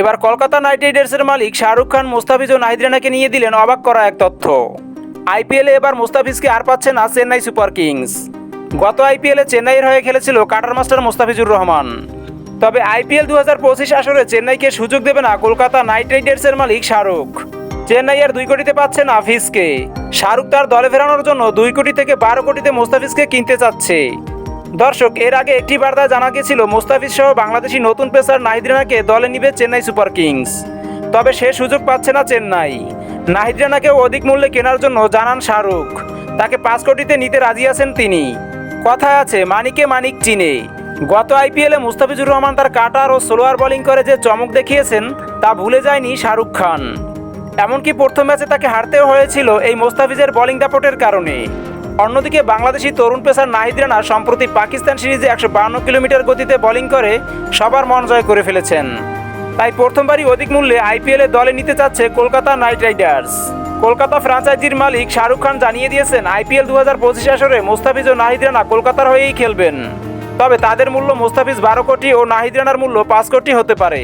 এবার কলকাতা নাইট রাইডার্সের মালিক শাহরুখ খান, মোস্তাফিজ ও নাহিদ রানাকে নিয়ে দিলেন অবাক করা এক তথ্য। আইপিএলে এবার মোস্তাফিজকে আর পাচ্ছে না চেন্নাই সুপার কিংস। গত আইপিএলে চেন্নাইয়ের হয়ে খেলেছিল কাটার মাস্টার মোস্তাফিজুর রহমান। তবে আইপিএল দু হাজার পঁচিশ আসরে চেন্নাইকে সুযোগ দেবে না কলকাতা নাইট রাইডার্সের মালিক শাহরুখ। চেন্নাই আর দুই কোটিতে পাচ্ছে না ফিসকে শাহরুখ তার দলে ফেরানোর জন্য দুই কোটি থেকে বারো কোটিতে মোস্তাফিজকে কিনতে চাচ্ছে। দর্শক, এর আগে একটি বার্তা জানা গেছিল মোস্তাফিজ সহ বাংলাদেশি নতুন পেসার নাহিদ রানাকে দলে নিবে চেন্নাই সুপার কিংস। তবে সে সুযোগ পাচ্ছে না চেন্নাই। নাহিদ রানাকেও অধিক মূল্যে কেনার জন্য জানান শাহরুখ। তাকে পাঁচ কোটিতে নিতে রাজি আছেন তিনি। কথায় আছে, মানিকে মানিক চিনে। গত আইপিএলে মুস্তাফিজুর রহমান তার কাটার ও স্লোয়ার বোলিং করে যে চমক দেখিয়েছেন, তা ভুলে যায়নি শাহরুখ খান। এমনকি প্রথম ম্যাচে তাকে হারতেও হয়েছিল এই মোস্তাফিজের বোলিং দাপটের কারণে। অন্যদিকে বাংলাদেশি তরুণ পেসার নাহিদ রানা সম্প্রতি পাকিস্তান সিরিজে একশো বান্ন কিলোমিটার গতিতে বোলিং করে সবার মন জয় করে ফেলেছেন। তাই প্রথমবারই অধিক মূল্যে আইপিএলে দলে নিতে চাচ্ছে কলকাতা নাইট রাইডার্স। কলকাতা ফ্রাঞ্চাইজির মালিক শাহরুখ খান জানিয়ে দিয়েছেন, আইপিএল দু হাজার পঁচিশ আসরে মোস্তাফিজ ও নাহিদ রানা কলকাতার হয়েই খেলবেন। তবে তাদের মূল্য মোস্তাফিজ বারো কোটি ও নাহিদ রানার মূল্য পাঁচ কোটি হতে পারে।